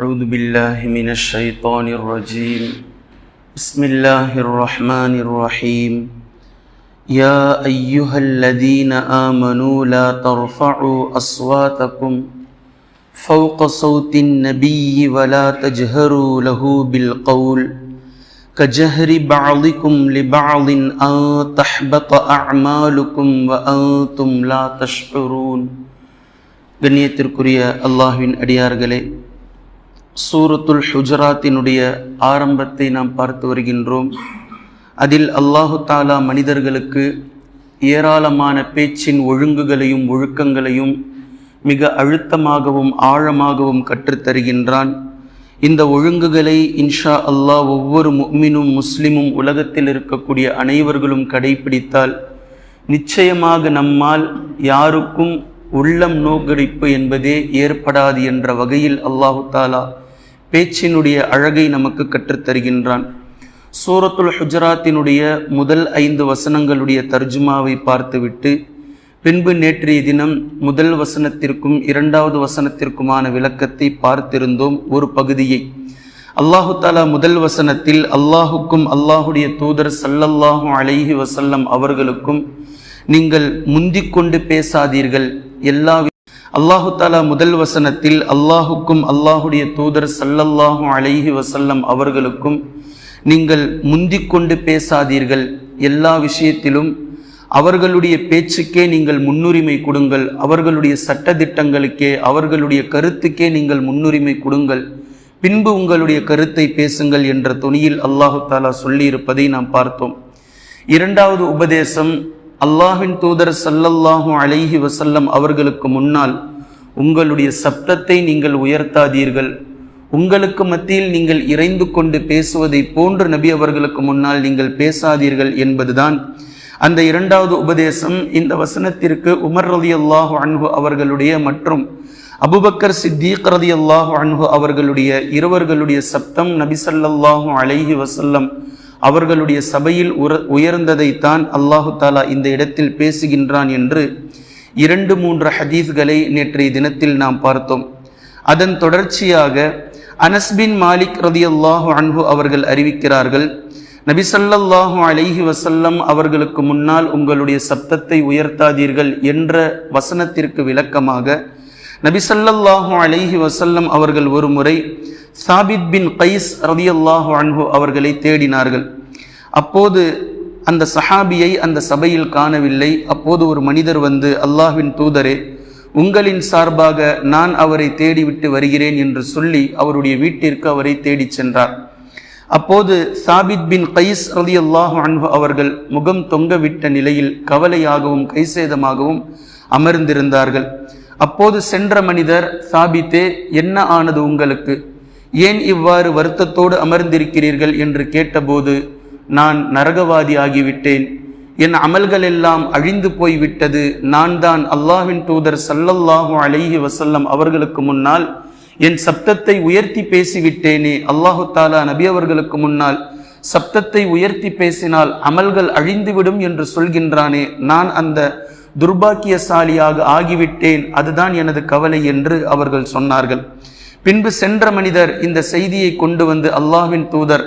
أعوذ بالله من الشيطان الرجيم بسم الله الرحمن الرحيم يا أيها الذين آمنوا لا ترفعوا أصواتكم فوق صوت النبي ولا تجهروا له بالقول كجهر بعضكم لبعض أن تحبط أعمالكم وأنتم لا تشعرون கண்ணியத்திற்குரிய அல்லாஹ்வின் அடியார்களே சூரத்துல் ஹுஜராத்தினுடைய ஆரம்பத்தை நாம் பார்த்து வருகின்றோம். அதில் அல்லாஹு தாலா மனிதர்களுக்கு ஏராளமான பேச்சின் ஒழுங்குகளையும் ஒழுக்கங்களையும் மிக அழுத்தமாகவும் ஆழமாகவும் கற்றுத்தருகின்றான் இந்த ஒழுங்குகளை இன்ஷா அல்லாஹ் ஒவ்வொரு முக்மினும் முஸ்லிமும் உலகத்தில் இருக்கக்கூடிய அனைவர்களும் கடைபிடித்தால் நிச்சயமாக நம்மால் யாருக்கும் உள்ளம் நோக்கடிப்பு என்பதே ஏற்படாது என்ற வகையில் அல்லாஹு தாலா பேச்சினுடைய அழகை நமக்கு கற்றுத்தருகின்றான். சூரத்துல் ஹுஜராத்தினுடைய முதல் ஐந்து வசனங்களுடைய தர்ஜுமாவை பார்த்துவிட்டு பின்பு நேற்றைய தினம் முதல் வசனத்திற்கும் இரண்டாவது வசனத்திற்குமான விளக்கத்தை பார்த்திருந்தோம் ஒரு பகுதியை. அல்லாஹு தாலா முதல் வசனத்தில் அல்லாஹுக்கும் அல்லாஹுடைய தூதர் சல்லல்லாஹு அலைஹி வசல்லம் அவர்களுக்கும் நீங்கள் முந்திக் கொண்டு பேசாதீர்கள். எல்லா அல்லாஹு தாலா முதல் வசனத்தில் அல்லாஹுக்கும் அல்லாஹுடைய தூதர் சல்லல்லாஹு அலைஹி வசல்லம் அவர்களுக்கும் நீங்கள் முந்திக்கொண்டு பேசாதீர்கள். எல்லா விஷயத்திலும் அவர்களுடைய பேச்சுக்கே நீங்கள் முன்னுரிமை கொடுங்கள். அவர்களுடைய சட்டத்திட்டங்களுக்கே அவர்களுடைய கருத்துக்கே நீங்கள் முன்னுரிமை கொடுங்கள். பின்பு உங்களுடைய கருத்தை பேசுங்கள் என்ற துணியில் அல்லாஹு தாலா சொல்லியிருப்பதை நாம் பார்த்தோம். இரண்டாவது உபதேசம் அல்லாஹின் தூதர் சல்லல்லாஹு அலைஹி வசல்லம் அவர்களுக்கு முன்னால் உங்களுடைய சப்தத்தை நீங்கள் உயர்த்தாதீர்கள். உங்களுக்கு மத்தியில் நீங்கள் இறைந்து கொண்டு பேசுவதை போன்று நபி அவர்களுக்கு முன்னால் நீங்கள் பேசாதீர்கள் என்பதுதான் அந்த இரண்டாவது உபதேசம். இந்த வசனத்திற்கு உமர் ரதி அல்லாஹு அன்பு அவர்களுடைய மற்றும் அபுபக்கர் சித்தீக் ரதி அல்லாஹு அன்ஹு அவர்களுடைய இருவர்களுடைய சப்தம் நபி சல்லாஹூ அலைஹி வசல்லம் அவர்களுடைய சபையில் உர உயர்ந்ததைத்தான் அல்லாஹு தாலா இந்த இடத்தில் பேசுகின்றான் என்று இரண்டு மூன்று ஹதீஸ்களை நேற்றைய தினத்தில் நாம் பார்த்தோம். அதன் தொடர்ச்சியாக அனஸ்பின் மாலிக் ரதி அல்லாஹு அன்பு அவர்கள் அறிவிக்கிறார்கள் நபிசல்லாஹு அலைஹி வசல்லம் அவர்களுக்கு முன்னால் உங்களுடைய சப்தத்தை உயர்த்தாதீர்கள் என்ற வசனத்திற்கு விளக்கமாக நபிசல்லாஹு அலைஹி வசல்லம் அவர்கள் ஒரு முறை சாபித் பின் கைஸ் ரதியல்லாஹு அன்ஹு அவர்களை தேடினார்கள். அப்போது அந்த சஹாபியை அந்த சபையில் காணவில்லை. அப்போது ஒரு மனிதர் வந்து அல்லாஹ்வின் தூதரே உங்களின் சார்பாக நான் அவரை தேடிவிட்டு வருகிறேன் என்று சொல்லி அவருடைய வீட்டிற்கு அவரை தேடிச் சென்றார். அப்போது சாபித் பின் கைஸ் ரதி அல்லாஹு அன்பு அவர்கள் முகம் தொங்கவிட்ட நிலையில் கவலையாகவும் கைசேதமாகவும் அமர்ந்திருந்தார்கள். அப்போது சென்ற மனிதர் சாபித்தே என்ன ஆனது உங்களுக்கு? ஏன் இவ்வாறு வருத்தத்தோடு அமர்ந்திருக்கிறீர்கள் என்று கேட்டபோது நான் நரகவாதி ஆகிவிட்டேன் என் அமல்கள் எல்லாம் அழிந்து போய்விட்டது. நான் தான் அல்லாஹின் தூதர் சல்லல்லாஹு அலைஹி வசல்லம் அவர்களுக்கு முன்னால் என் சப்தத்தை உயர்த்தி பேசிவிட்டேனே. அல்லாஹு தாலா நபி அவர்களுக்கு முன்னால் சப்தத்தை உயர்த்தி பேசினால் அமல்கள் அழிந்துவிடும் என்று சொல்கின்றானே. நான் அந்த துர்பாக்கியசாலியாக ஆகிவிட்டேன். அதுதான் எனது கவலை என்று அவர்கள் சொன்னார்கள். பின்பு சென்ற மனிதர் இந்த செய்தியை கொண்டு வந்து அல்லாஹ்வின் தூதர்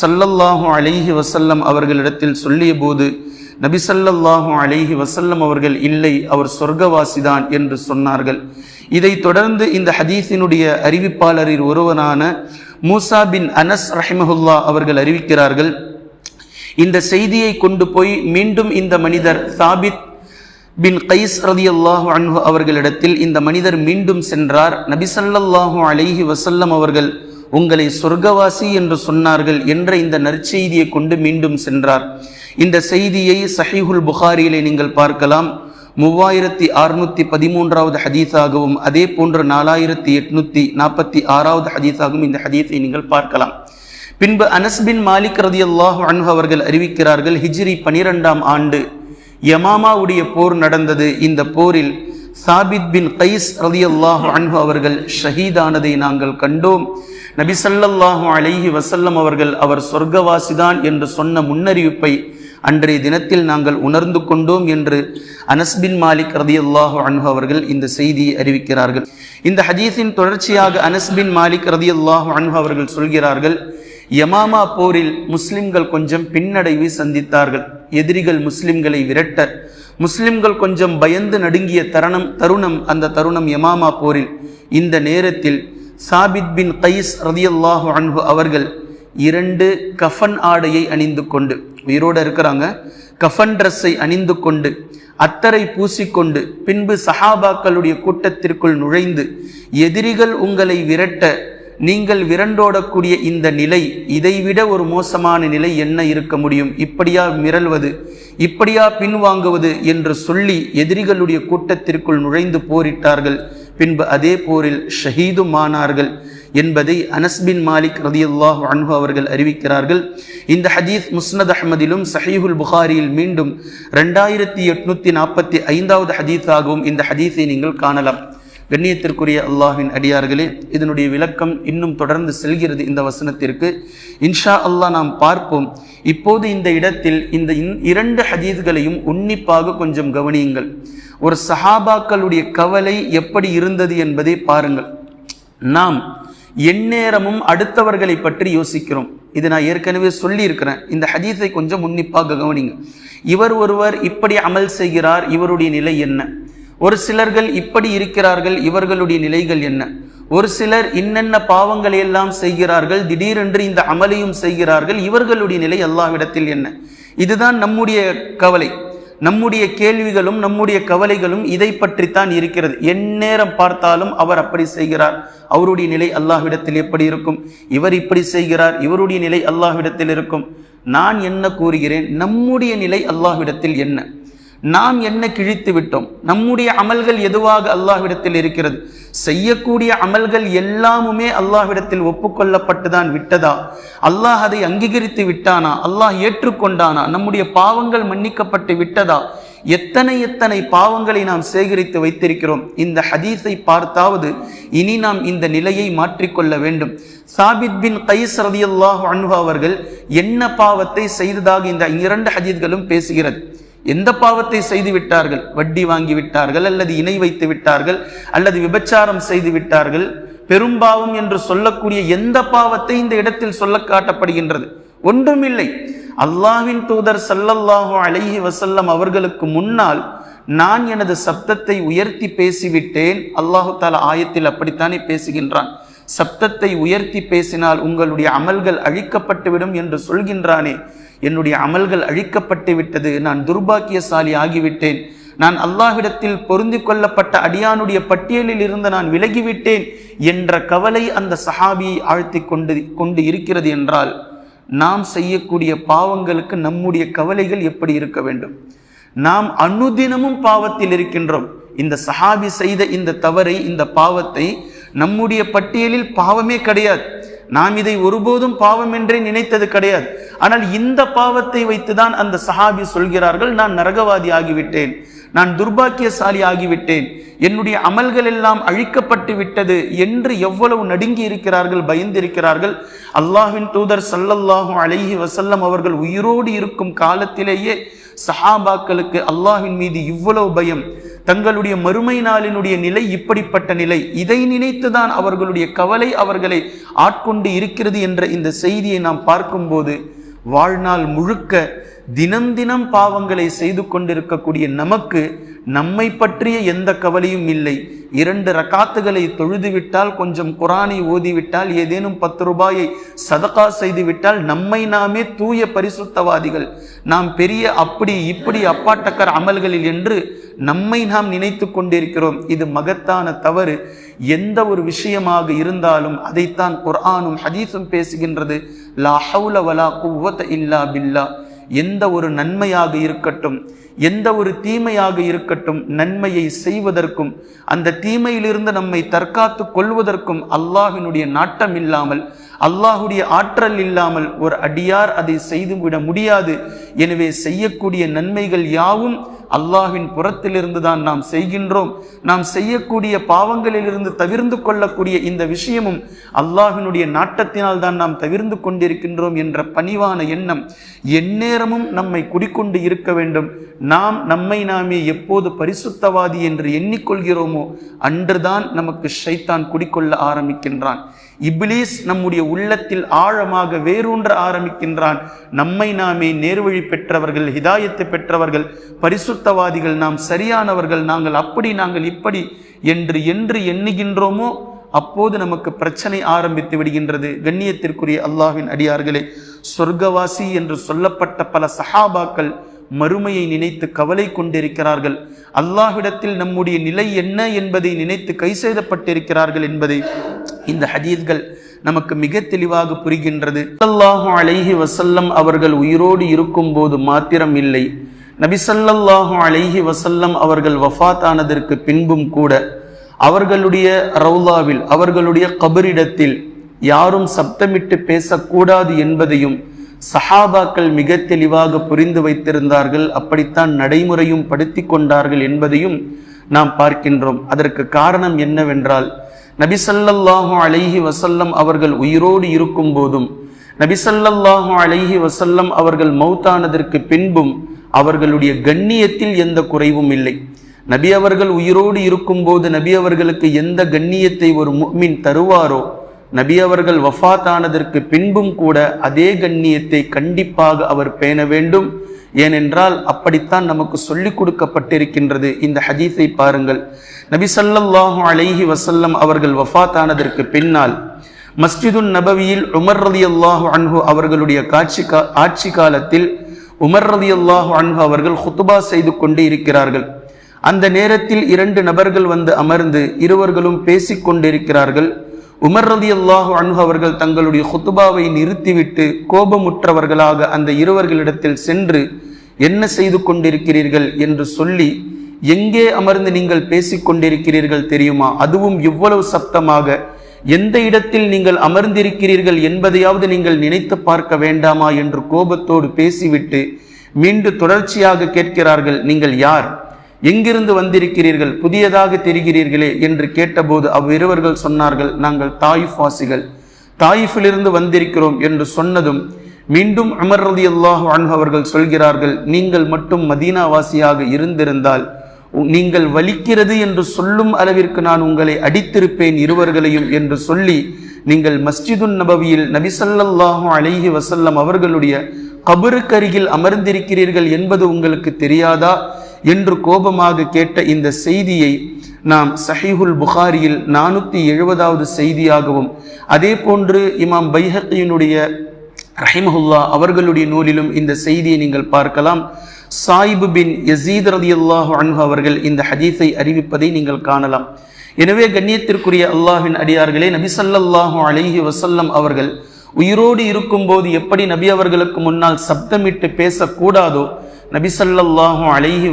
சல்லல்லாஹு அலைஹி வசல்லம் அவர்களிடத்தில் சொல்லிய போது நபி சல்லல்லாஹு அலைஹி வசல்லம் அவர்கள் இல்லை அவர் சொர்க்கவாசிதான் என்று சொன்னார்கள். இதைத் தொடர்ந்து இந்த ஹதீஸினுடைய அறிவிப்பாளரில் ஒருவனான மூசா பின் அனஸ் ரஹிமஹுல்லா அவர்கள் அறிவிக்கிறார்கள் இந்த செய்தியை கொண்டு போய் மீண்டும் இந்த மனிதர் சாபித் பின் கைஸ் ரதி அல்லாஹு அன்ஹு அவர்களிடத்தில் இந்த மனிதர் மீண்டும் சென்றார். நபிசல்லாஹு அலைஹி வசல்லம் அவர்கள் உங்களை சொர்க்கவாசி என்று சொன்னார்கள் என்ற இந்த நற்செய்தியை கொண்டு மீண்டும் சென்றார். இந்த செய்தியை சஹீஹுல் புகாரியிலே நீங்கள் பார்க்கலாம். மூவாயிரத்தி அறுநூத்தி பதிமூன்றாவது ஹதீஸாகவும் அதே போன்று நாலாயிரத்தி எட்நூத்தி நாற்பத்தி ஆறாவது ஹதீஸாகவும் இந்த ஹதீஸை நீங்கள் பார்க்கலாம். பின்பு அனஸ்பின் மாலிக் ரதி அல்லாஹு அன்ஹு அவர்கள் அறிவிக்கிறார்கள் ஹிஜ்ரி பனிரெண்டாம் ஆண்டு யமாமாவுடைய போர் நடந்தது. இந்த போரில் சாபித் பின் கைஸ் ரதி அல்லாஹு அன்ஹு அவர்கள் ஷஹீதானதை நாங்கள் கண்டோம். நபிசல்லாஹு அலைஹி வசல்லம் அவர்கள் அவர் சொர்க்கவாசிதான் என்று சொன்ன முன்னறிவிப்பை அன்றைய தினத்தில் நாங்கள் உணர்ந்து கொண்டோம் என்று அனஸ்பின் மாலிக் ரதியல்லாஹு அன்ஹு அவர்கள் இந்த செய்தியை அறிவிக்கிறார்கள். இந்த ஹதீஸின் தொடர்ச்சியாக அனஸ்பின் மாலிக் ரதியல்லாஹு அன்ஹு அவர்கள் சொல்கிறார்கள் யமாமா போரில் முஸ்லிம்கள் கொஞ்சம் பின்னடைவை சந்தித்தார்கள். எதிரிகள் முஸ்லிம்களை விரட்ட முஸ்லிம்கள் கொஞ்சம் பயந்து நடுங்கிய தருணம் தருணம் அந்த தருணம் யமாமா போரில். இந்த நேரத்தில் சாபித் பின் கைஸ் ரதியல்லாஹு அன்பு அவர்கள் இரண்டு கஃபன் ஆடையை அணிந்து கொண்டு உயிரோடு இருக்கிறாங்க. கஃபன் ட்ரெஸ்ஸை அணிந்து கொண்டு அத்தரை பூசிக்கொண்டு பின்பு சஹாபாக்களுடைய கூட்டத்திற்குள் நுழைந்து எதிரிகள் உங்களை விரட்ட நீங்கள் விரண்டோடக்கூடிய இந்த நிலை இதைவிட ஒரு மோசமான நிலை என்ன இருக்க முடியும்? இப்படியா மிரள்வது இப்படியா பின்வாங்குவது என்று சொல்லி எதிரிகளுடைய கூட்டத்திற்குள் நுழைந்து போரிட்டார்கள். பின்பு அதே போரில் ஷஹீதுமானார்கள் என்பதை அனஸ்பின் மாலிக் ரதியுல்லாஹ் அன்ஹு அவர்கள் அறிவிக்கிறார்கள். இந்த ஹதீஸ் முஸ்னத் அஹமதிலும் சஹீஹுல் புகாரியில் மீண்டும் ரெண்டாயிரத்தி எட்நூத்தி நாற்பத்தி ஐந்தாவது ஹதீஸாகவும் இந்த ஹதீஸை நீங்கள் காணலாம். கண்ணியத்திற்குரிய அல்லாஹின் அடியார்களே இதனுடைய விளக்கம் இன்னும் தொடர்ந்து செல்கிறது இந்த வசனத்திற்கு. இன்ஷா அல்லாஹ் நாம் பார்ப்போம். இப்போது இந்த இடத்தில் இந்த இரண்டு ஹதீஸ்களையும் உன்னிப்பாக கொஞ்சம் கவனியுங்கள். ஒரு சஹாபாக்களுடைய கவலை எப்படி இருந்தது என்பதை பாருங்கள். நாம் எந்நேரமும் அடுத்தவர்களை பற்றி யோசிக்கிறோம். இது நான் ஏற்கனவே சொல்லியிருக்கிறேன். இந்த ஹதீஸை கொஞ்சம் உன்னிப்பாக கவனிங்க இவர் ஒருவர் இப்படி அமல் செய்கிறார் இவருடைய நிலை என்ன? ஒரு சிலர்கள் இப்படி இருக்கிறார்கள் இவர்களுடைய நிலைகள் என்ன? ஒரு சிலர் இன்னென்ன பாவங்களை எல்லாம் செய்கிறார்கள் திடீரென்று இந்த அமலையும் செய்கிறார்கள் இவர்களுடைய நிலை அல்லாவிடத்தில் என்ன? இதுதான் நம்முடைய கவலை. நம்முடைய கேள்விகளும் நம்முடைய கவலைகளும் இதை பற்றித்தான் இருக்கிறது. எந்நேரம் பார்த்தாலும் அவர் அப்படி செய்கிறார். அவருடைய நிலை அல்லாஹ்விடத்தில் எப்படி இருக்கும்? இவர் இப்படி செய்கிறார். இவருடைய நிலை அல்லாஹ்விடத்தில் இருக்கும். நான் என்ன கூறுகிறேன்? நம்முடைய நிலை அல்லாஹ்விடத்தில் என்ன? நாம் என்ன கிழித்து விட்டோம்? நம்முடைய அமல்கள் எதுவாக அல்லாஹ்விடத்தில் இருக்கிறது? செய்யக்கூடிய அமல்கள் எல்லாமுமே அல்லாஹ்விடத்தில் ஒப்புக்கொள்ளப்பட்டுதான் விட்டதா? அல்லாஹ் அதை அங்கீகரித்து விட்டானா? அல்லாஹ் ஏற்றுக்கொண்டானா? நம்முடைய பாவங்கள் மன்னிக்கப்பட்டு விட்டதா? எத்தனை எத்தனை பாவங்களை நாம் சேகரித்து வைத்திருக்கிறோம்? இந்த ஹதீஸை பார்த்தாவது இனி நாம் இந்த நிலையை மாற்றிக்கொள்ள வேண்டும். சாபித் பின் கைஸ் ரதியல்லாஹு அன்ஹு அவர்கள் என்ன பாவத்தை செய்ததாக இந்த இரண்டு ஹதீஸ்களும் பேசுகிறது. எந்த பாவத்தை செய்து விட்டார்கள் வட்டி வாங்கி விட்டார்கள் அல்லது இணை வைத்து விட்டார்கள்? அல்லது விபச்சாரம் செய்து விட்டார்கள்? பெரும்பாவம் என்று சொல்லக்கூடிய எந்த பாவத்தை இந்த இடத்தில் சொல்ல காட்டப்படுகின்றது? ஒன்றுமில்லை. அல்லாவின் தூதர் சல்லல்லாஹு அழகி வசல்லம் அவர்களுக்கு முன்னால் நான் எனது சப்தத்தை உயர்த்தி பேசிவிட்டேன். அல்லாஹு தாலா ஆயத்தில் அப்படித்தானே பேசுகின்றான்? சப்தத்தை உயர்த்தி பேசினால் உங்களுடைய அமல்கள் அழிக்கப்பட்டுவிடும் என்று சொல்கின்றானே. என்னுடைய அமல்கள் அழிக்கப்பட்டு விட்டது. நான் துர்பாக்கியசாலி ஆகிவிட்டேன். நான் அல்லாஹ்விடத்தில் பொருந்தி கொள்ளப்பட்ட அடியானுடைய பட்டியலில் இருந்து நான் விலகிவிட்டேன் என்ற கவலை அந்த சஹாபியை ஆழ்த்தி கொண்டு கொண்டு இருக்கிறது என்றால் நாம் செய்யக்கூடிய பாவங்களுக்கு நம்முடைய கவலைகள் எப்படி இருக்க வேண்டும்? நாம் அனுதினமும் பாவத்தில் இருக்கின்றோம். இந்த சஹாபி செய்த இந்த தவறை இந்த பாவத்தை நம்முடைய பட்டியலில் பாவமே கிடையாது. நாம் இதை ஒருபோதும் பாவம் என்றே நினைத்தது கிடையாது. ஆனால் இந்த பாவத்தை வைத்துதான் அந்த சஹாபி சொல்கிறார்கள் நான் நரகவாதி ஆகிவிட்டேன் நான் துர்பாக்கியசாலி ஆகிவிட்டேன் என்னுடைய அமல்கள் எல்லாம் அழிக்கப்பட்டு விட்டது என்று எவ்வளவு நடுங்கி இருக்கிறார்கள் பயந்திருக்கிறார்கள் அல்லாஹின் தூதர் சல்லல்லாஹும் அழகி வசல்லம் அவர்கள் உயிரோடு இருக்கும் காலத்திலேயே சஹாபாக்களுக்கு அல்லாஹின் மீது இவ்வளவு பயம் தங்களுடைய மறுமை நாளினுடைய நிலை இப்படிப்பட்ட நிலை. இதை நினைத்துதான் அவர்களுடைய கவலை அவர்களை ஆட்கொண்டு இருக்கிறது என்ற இந்த செய்தியை நாம் பார்க்கும்போது வாழ்நாள் முழுக்க தினம் தினம் பாவங்களை செய்து கொண்டிருக்கக்கூடிய நமக்கு நம்மை பற்றிய எந்த கவலையும் இல்லை. இரண்டு ரக்காத்துகளை தொழுதுவிட்டால் கொஞ்சம் குரானை ஓதிவிட்டால் ஏதேனும் பத்து ரூபாயை சதகா செய்துவிட்டால் நம்மை நாமே தூய பரிசுத்தவாதிகள். நாம் பெரிய அப்படி இப்படி அப்பாட்டக்கர் அமல்களில் என்று நம்மை நாம் நினைத்து கொண்டிருக்கிறோம். இது மகத்தான தவறு. எந்த ஒரு விஷயமாக இருந்தாலும் அதைத்தான் குர்ஆனும் ஹதீஸும் பேசுகின்றது. லா ஹவுல வலா குவத்த இல்லா பில்லா. எந்த ஒரு நன்மையாக இருக்கட்டும். எந்த ஒரு தீமையாக இருக்கட்டும் நன்மையை செய்வதற்கும் அந்த தீமையிலிருந்து நம்மை தற்காத்து கொள்வதற்கும் அல்லாஹினுடைய நாட்டம் இல்லாமல் அல்லாஹுடைய ஆற்றல் இல்லாமல் ஒரு அடியார் அதை செய்துவிட முடியாது. எனவே செய்யக்கூடிய நன்மைகள் யாவும் அல்லாஹின் புறத்திலிருந்து தான் நாம் செய்கின்றோம். நாம் செய்யக்கூடிய பாவங்களிலிருந்து தவிர்ந்து கொள்ளக்கூடிய இந்த விஷயமும் அல்லாஹினுடைய நாட்டத்தினால் தான் நாம் தவிர்ந்து கொண்டிருக்கின்றோம் என்ற பணிவான எண்ணம் எந்நேரமும் நம்மை குடிக்கொண்டு இருக்க வேண்டும். நாம் நம்மை நாமே எப்போது பரிசுத்தவாதி என்று எண்ணிக்கொள்கிறோமோ அன்றுதான் நமக்கு ஷைத்தான் குடிக்கொள்ள ஆரம்பிக்கின்றான். இப்லீஸ் நம்முடைய உள்ளத்தில் ஆழமாக வேரூன்ற ஆரம்பிக்கின்றான். நம்மை நாமே நேர்வழி பெற்றவர்கள் ஹிதாயத்தை பெற்றவர்கள் பரிசுத்தவாதிகள் நாம் சரியானவர்கள் நாங்கள் அப்படி நாங்கள் இப்படி என்று என்று எண்ணுகின்றோமோ அப்போது நமக்கு பிரச்சனை ஆரம்பித்து விடுகின்றது. கண்ணியத்திற்குரிய அல்லாஹின் அடியார்களே சொர்க்கவாசி என்று சொல்லப்பட்ட பல சஹாபாக்கள் மறுமையை நினைத்து கவலை கொண்டிருக்கிறார்கள். அல்லாஹ்விடத்தில் நம்முடைய நிலை என்ன என்பதை நினைத்து கை செய்தப்பட்டிருக்கிறார்கள் என்பதை இந்த ஹதீஸ்கள் நமக்கு மிக தெளிவாக புரிகின்றது. அல்லாஹு அலைஹி வசல்லம் அவர்கள் உயிரோடு இருக்கும்போது மாத்திரம் இல்லை. நபிசல்லாஹு அலைஹி வசல்லம் அவர்கள் வஃபாத் ஆனதற்கு பின்பும் கூட அவர்களுடைய ரவுலாவில் அவர்களுடைய கபரிடத்தில் யாரும் சப்தமிட்டு பேசக்கூடாது என்பதையும் சஹாபாக்கள் மிக தெளிவாக புரிந்து வைத்திருந்தார்கள். அப்படித்தான் நடைமுறையும் படுத்தி கொண்டார்கள் என்பதையும் நாம் பார்க்கின்றோம். அதற்கு காரணம் என்னவென்றால் நபிசல்லாஹு அலைஹி வசல்லம் அவர்கள் உயிரோடு இருக்கும் போதும் நபிசல்லாஹு அலைஹி வசல்லம் அவர்கள் மௌத்தானதற்கு பின்பும் அவர்களுடைய கண்ணியத்தில் எந்த குறைவும் இல்லை. நபி அவர்கள் உயிரோடு இருக்கும்போது நபி அவர்களுக்கு எந்த கண்ணியத்தை ஒரு முக்மின் தருவாரோ நபி அவர்கள் வஃபாத்தானதற்கு பின்பும் கூட அதே கண்ணியத்தை கண்டிப்பாக அவர் பேண வேண்டும். ஏனென்றால் அப்படித்தான் நமக்கு சொல்லிக் கொடுக்கப்பட்டிருக்கின்றது இந்த ஹதீஸை பாருங்கள். நபி சல்லாஹு அலைஹி வசல்லம் அவர்கள் வஃபாத்தானதற்கு பின்னால் மஸ்ஜிதுன் நபவியில் உமர் ரதி அல்லாஹு அன்ஹு அவர்களுடைய காட்சி கா ஆட்சி காலத்தில் உமர் ரதி அல்லாஹு அன்ஹு அவர்கள் ஹுத்துபா செய்து கொண்டு இருக்கிறார்கள். அந்த நேரத்தில் இரண்டு நபர்கள் வந்து அமர்ந்து இருவர்களும் பேசிக் கொண்டிருக்கிறார்கள். உமர் ரதி அல்லாஹு அன்ஹு அவர்கள் தங்களுடைய ஹுத்துபாவை நிறுத்திவிட்டு கோபமுற்றவர்களாக அந்த இருவர்களிடத்தில் சென்று என்ன செய்து கொண்டிருக்கிறீர்கள்? என்று சொல்லி எங்கே அமர்ந்து நீங்கள் பேசிக் கொண்டிருக்கிறீர்கள் தெரியுமா? அதுவும் இவ்வளவு சப்தமாக எந்த இடத்தில் நீங்கள் அமர்ந்திருக்கிறீர்கள் என்பதையாவது நீங்கள் நினைத்து பார்க்க வேண்டாமா? என்று கோபத்தோடு பேசிவிட்டு மீண்டும் தொடர்ச்சியாக கேட்கிறார்கள் நீங்கள் யார்? எங்கிருந்து வந்திருக்கிறீர்கள்? புதியதாக தெரிகிறீர்களே என்று கேட்டபோது அவ்விருவர்கள் சொன்னார்கள் நாங்கள் தாயிஃப் வாசிகள் தாயிஃபிலிருந்து வந்திருக்கிறோம் என்று சொன்னதும் மீண்டும் அமர் ரதி அல்லாஹு அவர்கள் சொல்கிறார்கள் நீங்கள் மட்டும் மதீனாவாசியாக இருந்திருந்தால் நீங்கள் வலிக்கிறது என்று சொல்லும் அளவிற்கு நான் உங்களை அடித்திருப்பேன் இருவர்களையும் என்று சொல்லி நீங்கள் மஸ்ஜிதுன் நபவியில் நபிசல்லாஹு அலைஹி வசல்லம் அவர்களுடைய கபருக்கருகில் அமர்ந்திருக்கிறீர்கள் என்பது உங்களுக்கு தெரியாதா? என்று கோபமாக கேட்ட இந்த செய்தியை நாம் சஹீஹுல் புகாரியில் நானூற்றி எழுபதாவது செய்தியாகவும் அதே போன்று இமாம் பைஹத்தியினுடைய ரஹிமஹுல்லா அவர்களுடைய நூலிலும் இந்த செய்தியை நீங்கள் பார்க்கலாம். சாயிபு பின் யசீத் ரலியல்லாஹு அன்ஹு அவர்கள் இந்த ஹதீஸை அறிவிப்பதை நீங்கள் காணலாம். எனவே கண்ணியத்திற்குரிய அல்லாஹின் அடியார்களே நபி ஸல்லல்லாஹு அலைஹி வசல்லம் அவர்கள் உயிரோடு இருக்கும்போது எப்படி நபி அவர்களுக்கு முன்னால் சப்தமிட்டு பேசக்கூடாதோ நபி ஸல்லல்லாஹு அலைஹி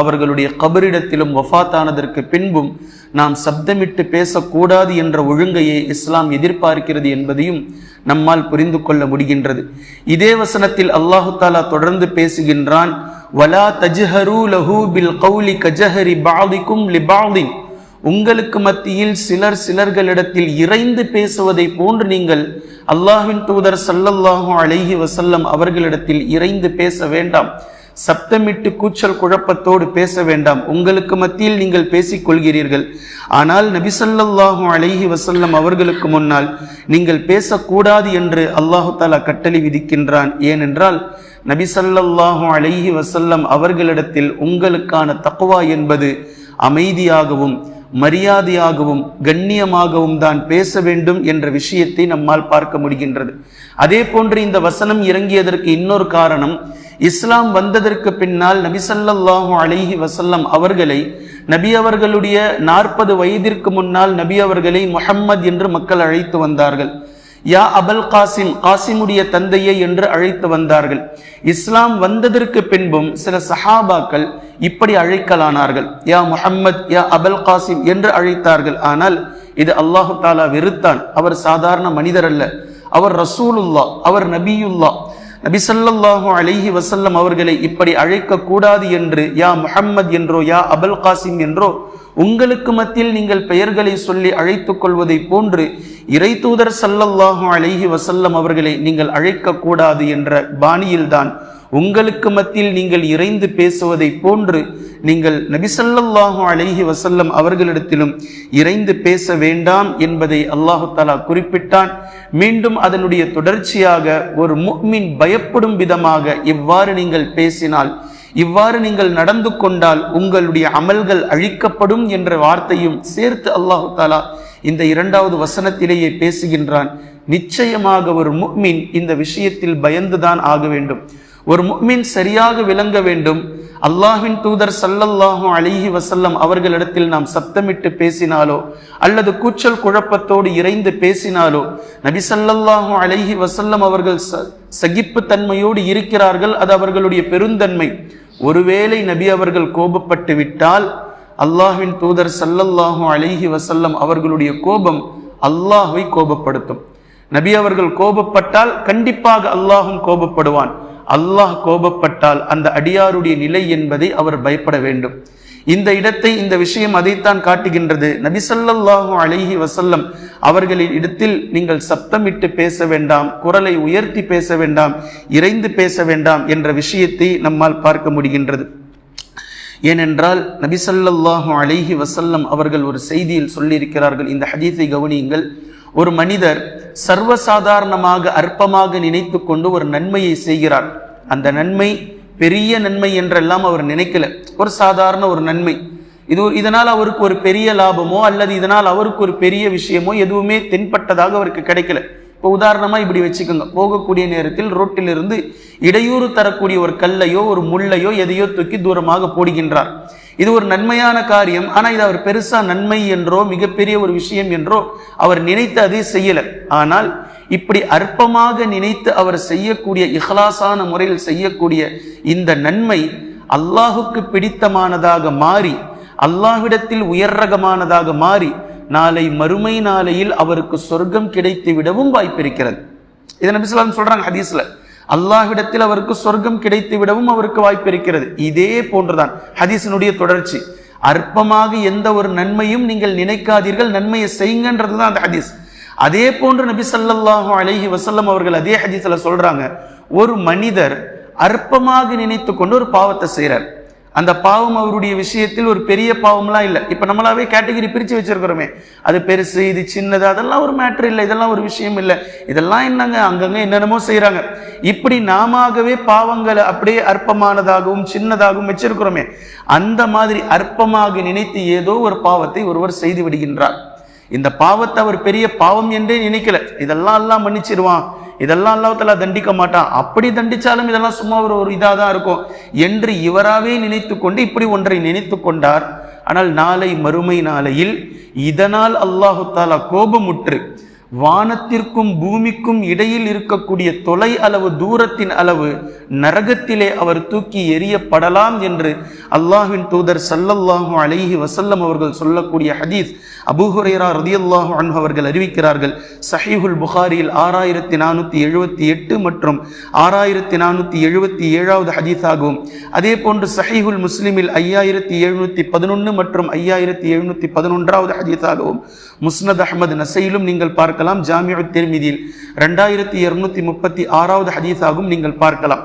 அவர்களுடைய கபரிடத்திலும் வஃபாத்தானதற்கு பின்பும் நாம் சப்தமிட்டு பேசக்கூடாது என்ற ஒழுங்கையே இஸ்லாம் எதிர்பார்க்கிறது என்பதையும் நம்மால் புரிந்து கொள்ள முடிகின்றது. இதே வசனத்தில் அல்லாஹு தாலா தொடர்ந்து பேசுகின்றான் வலா தஜ்ஹரு லஹு பில் கௌலி கஜஹரி பாதிக்கும் லிபாதின் உங்களுக்கு மத்தியில் சிலர் சிலர்களிடத்தில் இறைந்து பேசுவதை போன்று நீங்கள் அல்லாஹின் தூதர் ஸல்லல்லாஹு அலைஹி வசல்லம் அவர்களிடத்தில் இறைந்து பேச வேண்டாம். சப்தமிட்டு கூச்சல் குழப்பத்தோடு பேச வேண்டாம். உங்களுக்கு மத்தியில் நீங்கள் பேசிக் கொள்கிறீர்கள் ஆனால் நபிசல்லாஹும் ஸல்லல்லாஹு அலைஹி அவர்களுக்கு முன்னால் நீங்கள் பேசக்கூடாது என்று அல்லாஹு தாலா கட்டளை விதிக்கின்றான். ஏனென்றால் நபிசல்லாஹும் ஸல்லல்லாஹு அலைஹி அவர்களிடத்தில் உங்களுக்கான தக்குவா என்பது அமைதியாகவும் மரியாதையாகவும் கண்ணியமாகவும் தான் பேச வேண்டும் என்ற விஷயத்தை நம்மால் பார்க்க முடிகின்றது. அதே போன்று இந்த வசனம் இறங்கியதற்கு இன்னொரு காரணம் இஸ்லாம் வந்ததற்கு பின்னால் நபிசல்லாஹு அலிஹி வசல்லம் அவர்களை நபி அவர்களுடைய நாற்பது வயதிற்கு முன்னால் நபி அவர்களை முஹம்மத் என்று மக்கள் அழைத்து வந்தார்கள். யா அபல் காசிம் காசிமுடைய தந்தையே என்று அழைத்து வந்தார்கள். இஸ்லாம் வந்ததற்கு பின்பும் சில சஹாபாக்கள் இப்படி அழைக்கலானார்கள். யா முஹம்மத் யா அபல் காசிம் என்று அழைத்தார்கள். ஆனால் இது அல்லாஹு தாலா வெறுத்தான். அவர் சாதாரண மனிதர் அல்ல அவர் ரசூலுல்லா அவர் நபியுல்லா நபிசல்லாஹு அலிஹி வசல்லம் அவர்களை இப்படி அழைக்க கூடாது என்று யா முஹம்மத் என்றோ யா அபுல் காசிம் என்றோ உங்களுக்கு மத்தியில் நீங்கள் பெயர்களை சொல்லி அழைத்துக் கொள்வதை போன்று இறை தூதர் சல்லல்லாஹு அலிஹி வசல்லம் அவர்களை நீங்கள் அழைக்க கூடாது என்ற பாணியில்தான் உங்களுக்கு மத்தியில் நீங்கள் இறைந்து பேசுவதை போன்று நீங்கள் நபிசல்லாஹு அலைஹி வசல்லம் அவர்களிடத்திலும் இறைந்து பேச வேண்டாம் என்பதை அல்லாஹு தாலா குறிப்பிட்டான். மீண்டும் அதனுடைய தொடர்ச்சியாக ஒரு முக்மின் பயப்படும் விதமாக இவ்வாறு நீங்கள் பேசினால் இவ்வாறு நீங்கள் நடந்து கொண்டால் உங்களுடைய அமல்கள் அழிக்கப்படும் என்ற வார்த்தையும் சேர்த்து அல்லாஹு தாலா இந்த இரண்டாவது வசனத்திலேயே பேசுகின்றான். நிச்சயமாக ஒரு முக்மின் இந்த விஷயத்தில் பயந்துதான் ஆக வேண்டும். ஒரு முக்மின் சரியாக விளங்க வேண்டும். அல்லாஹின் தூதர் சல்லல்லாஹும் அலிஹி வசல்லம் அவர்களிடத்தில் நாம் சத்தமிட்டு பேசினாலோ அல்லது கூச்சல் குழப்பத்தோடு இறைந்து பேசினாலோ நபி சல்லல்லாஹும் அலிஹி வசல்லம் அவர்கள் சகிப்பு தன்மையோடு இருக்கிறார்கள் அது அவர்களுடைய பெருந்தன்மை. ஒருவேளை நபி அவர்கள் கோபப்பட்டு விட்டால் அல்லாஹின் தூதர் சல்லல்லாஹும் அலிஹி வசல்லம் அவர்களுடைய கோபம் அல்லாஹை கோபப்படுத்தும். நபி அவர்கள் கோபப்பட்டால் கண்டிப்பாக அல்லாஹும் கோபப்படுவான். அல்லாஹ் கோபப்பட்டால் அந்த அடியாருடைய நிலை என்பதை அவர் பயப்பட வேண்டும். இந்த இடத்தை இந்த விஷயம் அதைத்தான் காட்டுகின்றது. நபிசல்லாஹு அழகி வசல்லம் அவர்களின் இடத்தில் நீங்கள் சப்தமிட்டு பேச வேண்டாம் குரலை உயர்த்தி பேச வேண்டாம் இறைந்து பேச வேண்டாம் என்ற விஷயத்தை நம்மால் பார்க்க முடிகின்றது. ஏனென்றால் நபிசல்லாஹு அழகி வசல்லம் அவர்கள் ஒரு செய்தியில் சொல்லியிருக்கிறார்கள். இந்த ஹதீஸை கவனியுங்கள். ஒரு மனிதர் சர்வசாதாரணமாக அற்பமாக நினைத்து கொண்டு ஒரு நன்மையை செய்கிறார். அந்த நன்மை பெரிய நன்மை என்றெல்லாம் அவர் நினைக்கல. ஒரு சாதாரண ஒரு நன்மை. இது இதனால் அவருக்கு ஒரு பெரிய லாபமோ அல்லது இதனால் அவருக்கு ஒரு பெரிய விஷயமோ எதுவுமே தென்பட்டதாக அவருக்கு கிடைக்கல. இப்போ உதாரணமாக இப்படி வச்சுக்கோங்க. போகக்கூடிய நேரத்தில் ரோட்டிலிருந்து இடையூறு தரக்கூடிய ஒரு கல்லையோ ஒரு முள்ளையோ எதையோ தூக்கி தூரமாக போடுகின்றார். இது ஒரு நன்மையான காரியம் ஆனால் இது அவர் பெருசா நன்மை என்றோ மிகப்பெரிய ஒரு விஷயம் என்றோ அவர் நினைத்து அதை செய்யல. ஆனால் இப்படி அற்பமாக நினைத்து அவர் செய்யக்கூடிய இஹ்லாசான முறையில் செய்யக்கூடிய இந்த நன்மை அல்லாஹுக்கு பிடித்தமானதாக மாறி அல்லாஹ்விடத்தில் உயர்ரகமானதாக மாறி நாளை மறுமை நாளையில் அவருக்கு சொர்க்கம் கிடைத்து விடவும் வாய்ப்பிருக்கிறது. இதை நபிஸ்லாம் சொல்றாங்க ஹதீஸ்ல. அல்லாஹ்விடத்தில் அவருக்கு சொர்க்கம் கிடைத்து விடவும் அவருக்கு வாய்ப்பு இருக்கிறது. இதே போன்றுதான். ஹதீசனுடைய தொடர்ச்சி. அற்பமாக எந்த ஒரு நன்மையும் நீங்கள் நினைக்காதீர்கள். நன்மையை செய்யுங்கன்றது தான் அந்த ஹதீஸ். அதே போன்று நபி சல்லாஹு அலஹி வசல்லம் அவர்கள் அதே ஹதீஸில் சொல்றாங்க ஒரு மனிதர் அற்பமாக நினைத்து கொண்டு ஒரு பாவத்தை செய்கிறார் அந்த பாவம் அவருடைய விஷயத்தில் ஒரு பெரிய பாவம்லாம் இல்லை. இப்போ நம்மளாவே கேட்டகரி பிரித்து வச்சிருக்கிறோமே. அது பெருசு இது சின்னது அதெல்லாம் ஒரு மேட்ரு இல்லை. இதெல்லாம் ஒரு விஷயம் இல்லை. இதெல்லாம் என்னங்க? அங்கங்கே என்னென்னமோ செய்கிறாங்க இப்படி நாமவே பாவங்களை அப்படியே அற்பமானதாகவும் சின்னதாகவும் வச்சிருக்கிறோமே. அந்த மாதிரி அற்பமாக நினைத்து ஏதோ ஒரு பாவத்தை ஒருவர் செய்து விடுகின்றார். இந்த பாவத்தை அவர் பெரிய பாவம் என்றே நினைக்கல. இதெல்லாம் எல்லாம் மன்னிச்சிருவான். இதெல்லாம் அல்லாஹால தண்டிக்க மாட்டான். அப்படி தண்டிச்சாலும் இதெல்லாம் சும்மா ஒரு ஒரு இதாக தான் இருக்கும். என்று இவராகவே நினைத்து கொண்டு இப்படி ஒன்றை நினைத்து கொண்டார். ஆனால் நாளை மறுமை நாளையில் இதனால் அல்லாஹு தாலா கோபமுற்று வானத்திற்கும் பூமிக்கும் இடையில் இருக்கக்கூடிய தொலை அளவு தூரத்தின் அளவு நரகத்திலே அவர் தூக்கி எரியப்படலாம் என்று அல்லாஹின் தூதர் சல்லல்லாஹு அலைஹி வசல்லம் அவர்கள் சொல்லக்கூடிய ஹதீஸ் அபுஹுரேரா ரதியல்லாஹு அன்ஹு அவர்கள் அறிவிக்கிறார்கள். சஹீஹுல் புகாரியில் ஆறாயிரத்தி நானூற்றி எழுபத்தி எட்டு மற்றும் ஆறாயிரத்தி நானூற்றி எழுபத்தி ஏழாவது ஹதீஸாகவும் அதே போன்று சஹீஹுல் முஸ்லிமில் ஐயாயிரத்தி எழுநூற்றி பதினொன்று மற்றும் ஐயாயிரத்தி எழுநூற்றி பதினொன்றாவது ஹதீஸாகவும் முஸ்னத் அஹமது நசையிலும் நீங்கள் பார்க்கலாம் ஜாமியு திருமிதியில். ரெண்டாயிரத்தி இருநூத்தி முப்பத்தி ஆறாவது ஹதீஸாகவும் நீங்கள் பார்க்கலாம்.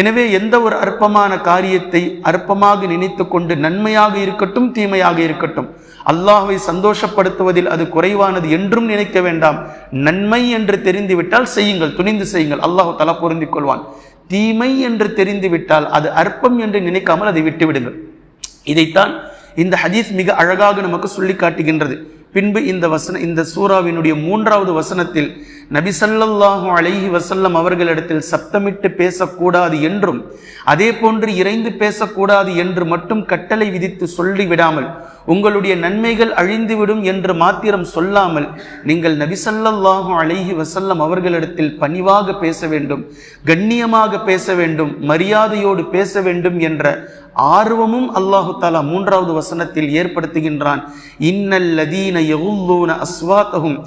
எனவே எந்த ஒரு அற்பமான காரியத்தை அற்பமாக நினைத்து கொண்டு நன்மையாக இருக்கட்டும் தீமையாக இருக்கட்டும் அல்லாஹை சந்தோஷப்படுத்துவதில் அது குறைவானது என்றும் நினைக்க வேண்டாம். நன்மை என்று தெரிந்துவிட்டால் செய்யுங்கள் துணிந்து செய்யுங்கள். அல்லாஹு தலா பொருந்திக் கொள்வான். தீமை என்று தெரிந்துவிட்டால் அது அற்பம் என்று நினைக்காமல் அதை விட்டுவிடுங்கள். இதைத்தான் இந்த ஹதீஸ் மிக அழகாக நமக்கு சொல்லி காட்டுகின்றது. பின்பு இந்த வசன இந்த சூறாவினுடைய மூன்றாவது வசனத்தில் நபிசல்லாஹு அலைஹி வசல்லம் அவர்களிடத்தில் சப்தமிட்டு பேசக்கூடாது என்றும் அதே போன்று இறைந்து பேசக்கூடாது என்று மட்டும் கட்டளை விதித்து சொல்லிவிடாமல் உங்களுடைய நன்மைகள் அழிந்துவிடும் என்று மாத்திரம் சொல்லாமல் நீங்கள் நபிசல்லாஹு அலைஹி வசல்லம் அவர்களிடத்தில் பணிவாக பேச வேண்டும் கண்ணியமாக பேச வேண்டும் மரியாதையோடு பேச வேண்டும் என்ற ஆர்வமும் அல்லாஹு தாலா மூன்றாவது வசனத்தில் ஏற்படுத்துகின்றான். இன்னல்லதீன யகுல்லூன அஸ்வாத்தகும்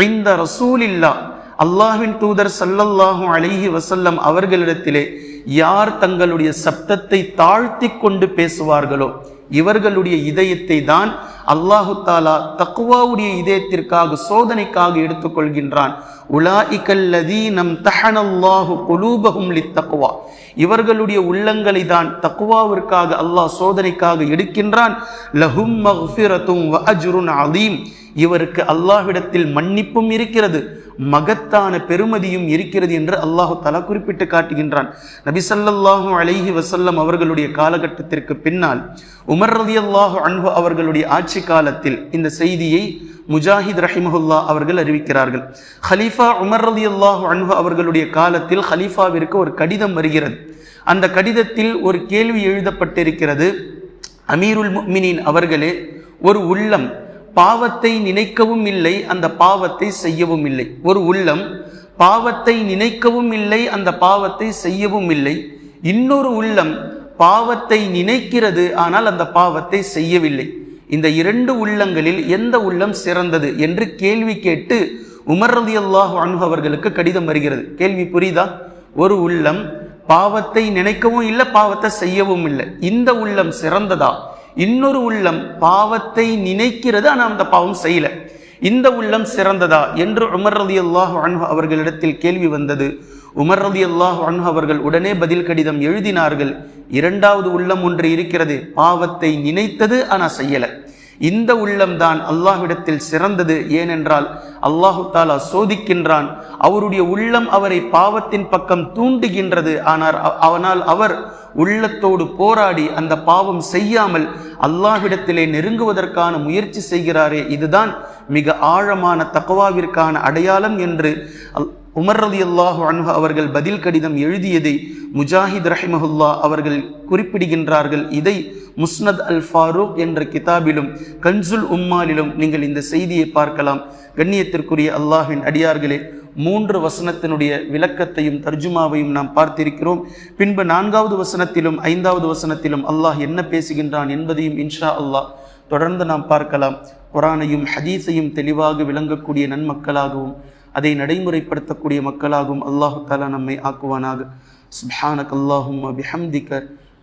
இந்த ரசூலில்லா அல்லாஹின் தூதர் சல்லல்லாஹும் அலைஹி வசல்லம் அவர்களிடத்திலே யார் தங்களுடைய சப்தத்தை தாழ்த்தி கொண்டு பேசுவார்களோ இவர்களுடைய இதயத்தை தான் அல்லாஹு தாலா தக்குவாவுடைய இதயத்திற்காக சோதனைக்காக எடுத்துக்கொள்கின்றான். உலா உலாஇகல்லதி நம் தஹனல்லாஹு கொலூபகும்லித் தக்குவா இவர்களுடைய உள்ளங்களை தான் தக்குவாவிற்காக அல்லாஹ் சோதனைக்காக எடுக்கின்றான். லஹும் மஹ்ஃபிரத்தும் வ அஜ்ருன் அலீம். இவருக்கு அல்லாஹ்விடத்தில் மன்னிப்பும் இருக்கிறது. மகத்தான பெருமதியும் இருக்கிறது என்று அல்லாஹு தலா குறிப்பிட்டு காட்டுகின்றான். நபிசல்லாஹு அலைஹி வசல்லம் அவர்களுடைய காலகட்டத்திற்கு பின்னால் உமர் ரலியல்லாஹு அன்பு அவர்களுடைய ஆட்சி காலத்தில் இந்த செய்தியை முஜாஹித் ரஹிமஹுல்லா அவர்கள் அறிவிக்கிறார்கள். ஹலீஃபா உமர் ரலியல்லாஹு அன்பு அவர்களுடைய காலத்தில் ஹலீஃபாவிற்கு ஒரு கடிதம் வருகிறது. அந்த கடிதத்தில் ஒரு கேள்வி எழுதப்பட்டிருக்கிறது. அமீருல் முக்மினின் அவர்களே ஒரு உள்ளம் பாவத்தை நினைக்கவும் இல்லை அந்த பாவத்தை செய்யவும் இல்லை. ஒரு உள்ளம் பாவத்தை நினைக்கவும் இல்லை அந்த பாவத்தை செய்யவும் இல்லை. இன்னொரு உள்ளம் பாவத்தை நினைக்கிறது ஆனால் அந்த பாவத்தை செய்யவில்லை. இந்த இரண்டு உள்ளங்களில் எந்த உள்ளம் சிறந்தது என்று கேள்வி கேட்டு உமர் அல்லாஹ் அன்ஹு அவர்களுக்கு கடிதம் வருகிறது. கேள்வி புரியுதா ஒரு உள்ளம் பாவத்தை நினைக்கவும் இல்லை பாவத்தை செய்யவும் இல்லை. இந்த உள்ளம் சிறந்ததா? இன்னொரு உள்ளம் பாவத்தை நினைக்கிறது ஆனால் அந்த பாவம் செய்யல. இந்த உள்ளம் சிறந்ததா என்று உமர் ரதி அல்லாஹ் அன்ஹு அவர்களிடத்தில் கேள்வி வந்தது. உமர் ரதி அல்லாஹ் அன்ஹு அவர்கள் உடனே பதில் கடிதம் எழுதினார்கள். இரண்டாவது உள்ளம் ஒன்று இருக்கிறது. பாவத்தை நினைத்தது ஆனால் செய்யலை. இந்த உள்ளம்தான் அல்லாஹ்விடத்தில் சிறந்தது. ஏனென்றால் அல்லாஹு தாலா சோதிக்கின்றான். அவருடைய உள்ளம் அவரை பாவத்தின் பக்கம் தூண்டுகின்றது. ஆனால் அவனால் அவர் உள்ளத்தோடு போராடி அந்த பாவம் செய்யாமல் அல்லாஹ்விடத்திலே நெருங்குவதற்கான முயற்சி செய்கிறாரே. இதுதான் மிக ஆழமான தக்குவாவிற்கான அடையாளம் என்று அல் உமர் ரதி அல்லாஹு அன்ஹு அவர்கள் பதில் கடிதம் எழுதியதை முஜாஹித் ரஹிமஹுல்லா அவர்கள் குறிப்பிடுகின்றார்கள். இதை முஸ்னத் அல் ஃபாரூக் என்ற கிதாபிலும் கன்சுல் உம்மாலிலும் நீங்கள் இந்த செய்தியை பார்க்கலாம். கண்ணியத்திற்குரிய அல்லாஹின் அடியார்களே மூன்று வசனத்தினுடைய விளக்கத்தையும் தர்ஜுமாவையும் நாம் பார்த்திருக்கிறோம். பின்பு நான்காவது வசனத்திலும் ஐந்தாவது வசனத்திலும் அல்லாஹ் என்ன பேசுகின்றான் என்பதையும் இன்ஷா அல்லாஹ் தொடர்ந்து நாம் பார்க்கலாம். குரானையும் ஹதீஸையும் தெளிவாக விளங்கக்கூடிய நன்மக்களாகவும் அதை நடைமுறைப்படுத்தக்கூடிய மக்களாகவும் அல்லாஹு தாலா நம்மை ஆக்குவானாக. சுப்ஹானக் அல்லாஹும் பிஹம்திக